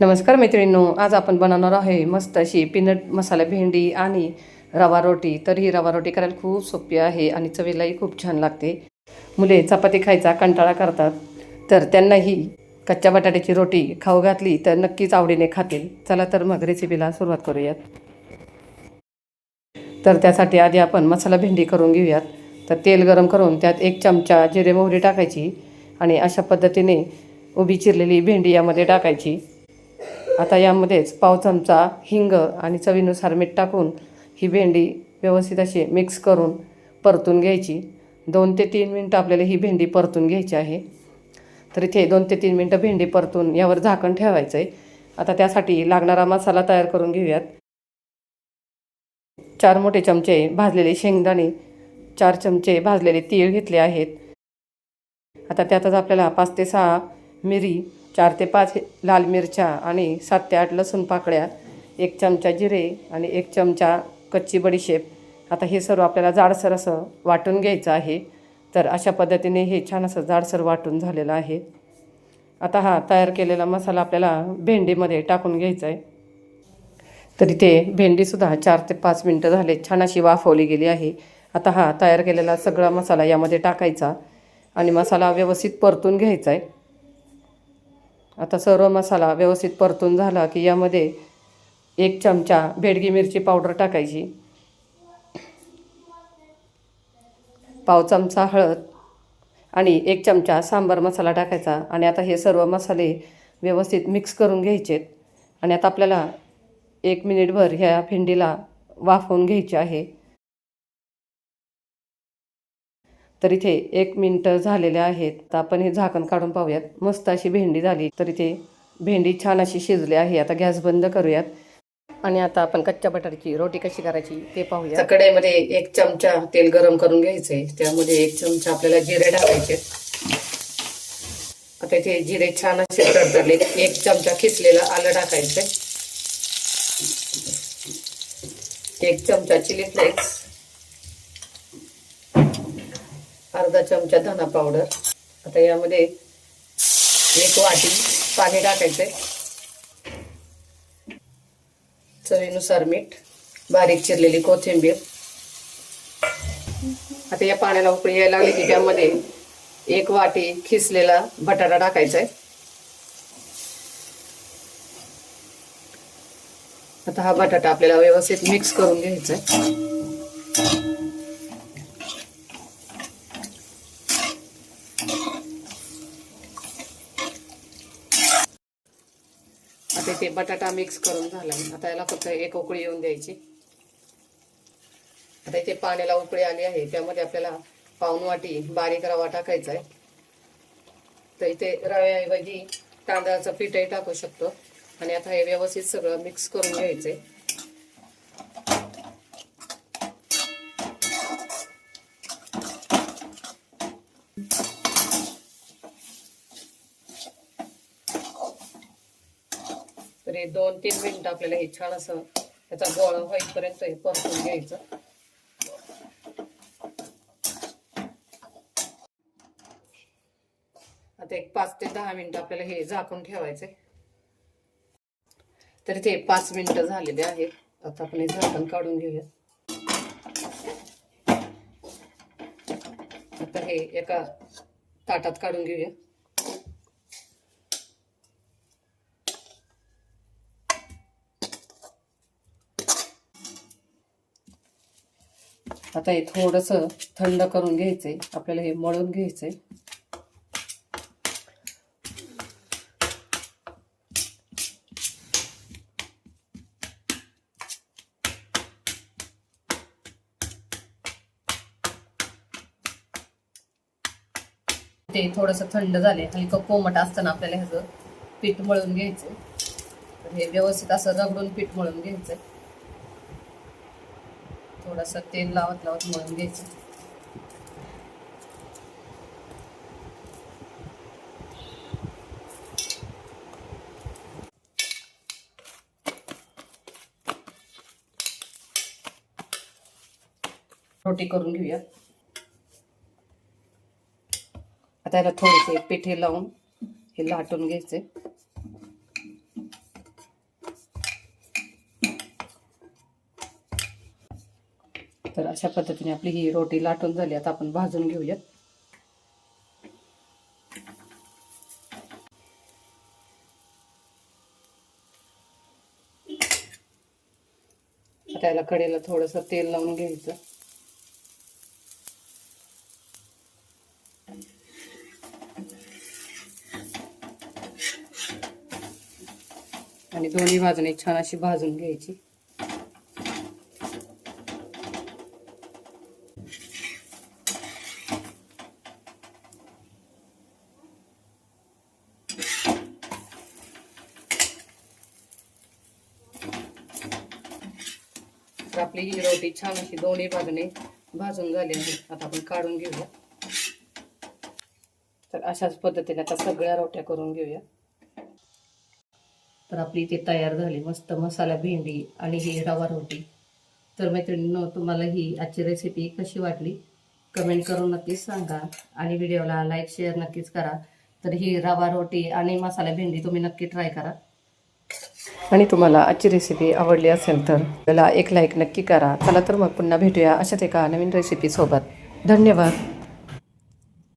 नमस्कार मैत्रिणींनो आज आपण बनवणार आहे मस्त अशी पीनट मसाला भेंडी आणि रवा रोटी. तर ही रवा रोटी करायला खूप सोपी आहे आणि चवीलाही खूप छान लागते. मुले चपाती खायचा कंटाळा करतात. तर त्यांनाही कच्च्या बटाट्याची रोटी खाऊ घातली तर नक्कीच आवडीने खातील. चला तर मग रेसिपीला सुरुवात करूयात. तर त्यासाठी आधी आपण मसाला भेंडी करून घेऊयात. तर तेल गरम करून त्यात एक चमचा जिरे मोहरी टाकायची आणि अशा पद्धतीने उभी चिरलेली भेंडी यामध्ये टाकायची. आता यामध्येच पाव चमचा हिंग आणि चवीनुसार मीठ टाकून ही भेंडी व्यवस्थित अशी मिक्स करून परतून घ्यायची. दोन ते तीन मिनटं आपल्याला ही भेंडी परतून घ्यायची आहे. तर इथे दोन ते तीन मिनटं भेंडी परतून यावर झाकण ठेवायचं आहे आता त्यासाठी लागणारा मसाला तयार करून घेऊयात. चार मोठे चमचे भाजलेले शेंगदाणे चार चमचे भाजलेले तीळ घेतले आहेत. आता त्यातच आपल्याला पाच ते सहा मिरी चार ते पाच लाल मिरच्या आणि सात ते आठ लसूण पाकळ्या एक चमचा जिरे आणि एक चमचा कच्ची बडीशेप. आता हे सर्व आपल्याला जाडसर असं वाटून घ्यायचं आहे. तर अशा पद्धतीने हे छान असं जाडसर वाटून झालेलं आहे. आता हा तयार केलेला मसाला आपल्याला भेंडीमध्ये टाकून घ्यायचा आहे. तर इथे भेंडीसुद्धा चार ते पाच मिनटं झाले छान अशी वाफवली गेली आहे. आता हा तयार केलेला सगळा मसाला यामध्ये टाकायचा आणि मसाला व्यवस्थित परतून घ्यायचा आहे. आता सर्व मसाला व्यवस्थित परतून झाला की यामध्ये एक चमचा बेडगी मिरची पावडर टाकायची. पाव चमचा हळद आणि एक चमचा सांबार मसाला टाकायचा. आणि आता हे सर्व मसाले व्यवस्थित मिक्स करून घ्यायचेत आणि आता आपल्याला एक मिनिटभर ह्या भेंडीला वाफवून घ्यायची आहे. तर इथे एक मिनटं झालेले आहेत. तर आपण हे झाकण काढून पाहूयात. मस्त अशी भेंडी झाली. तर इथे भेंडी छान अशी शिजली आहे. आता गॅस बंद करूयात. आणि आता आपण कच्च्या बटाट्याची रोटी कशी करायची ते पाहूया कढईमध्ये एक चमचा तेल गरम करून घ्यायचंय. त्यामध्ये एक चमचा आपल्याला जिरे टाकायचे. आता इथे जिरे छान असे तडतडले. एक चमचा खिचलेलं आलं टाकायचंय. एक चमचा चिली फ्लेक्स. अर्धा चमचा धना पावडर आता यामध्ये एक वाटी पाणी टाकायचंय चवीनुसार मीठ बारीक चिरलेली कोथिंबीर. आता या पाण्याला उकळी यायला लागली की त्यामध्ये एक वाटी खिसलेला बटाटा टाकायचा आहे. आता हा बटाटा आपल्याला व्यवस्थित मिक्स करून घ्यायचा आहे. आता ते बटाटा मिक्स करून झाला. आता याला फक्त एक उकळी येऊन द्यायची. आता इथे पाण्याला उकळी आली आहे. त्यामध्ये आपल्याला पाऊन वाटी बारीक रवा टाकायचा आहे तर इथे रव्याऐवजी तांदळाचं पीठही टाकू शकतो. आणि आता हे व्यवस्थित सगळं मिक्स करून घ्यायचंय. तर हे दोन तीन मिनिटं आपल्याला हे छान असं त्याचा गोळा होईपर्यंत हे परतून घ्यायचं. आता एक पाच ते दहा मिनिटं आपल्याला हे झाकून ठेवायचे तर इथे पाच मिनिटं झालेले आहेत. आता आपण हे झाकण काढून घेऊया. आता हे एका ताटात काढून घेऊया. आता हे थोडंसं थंड करून घ्यायचंय. आपल्याला हे मळून घ्यायचंय. ते थोडंसं थंड झाले हलकं कोमट असताना आपल्याला ह्याचं पीठ मळून घ्यायचं हे व्यवस्थित असं रगडून पीठ मळून घ्यायचं थोडंसं तेल लावत लावत मळून घ्यायचं. रोटी करून घेऊया. आता याला थोडेसे पिठे लावून हे लाटून घ्यायचे. तर अशा पद्धतीने आपली ही रोटी लाटून झाली. आता आपण भाजून घेऊयात. त्याला कडेला थोडंसं तेल लावून घ्यायचं. आणि दोन्ही भाजणी छान अशी भाजून घ्यायची. आपली ही रोटी छान अशी दोन्ही बाजूने भाजून झाली आहे. आता आपण काढून घेऊया. तर अशाच पद्धतीने आता सगळ्या रोट्या करून घेऊया. तर आपली इथे तयार झाली. मस्त मसाला भेंडी आणि ही रवा रोटी. तर मैत्रिणींनो तुम्हाला ही आजची रेसिपी कशी वाटली? कमेंट करून नक्कीच सांगा आणि व्हिडिओला लाईक शेअर नक्कीच करा. तर ही रवा रोटी आणि मसाला भेंडी तुम्ही नक्की ट्राय करा. आणि तुम्हाला आजची रेसिपी आवडली असेल तर त्याला एक लाईक नक्की करा. चला तर मग पुन्हा भेटूया अशाच एका नवीन रेसिपीसोबत धन्यवाद.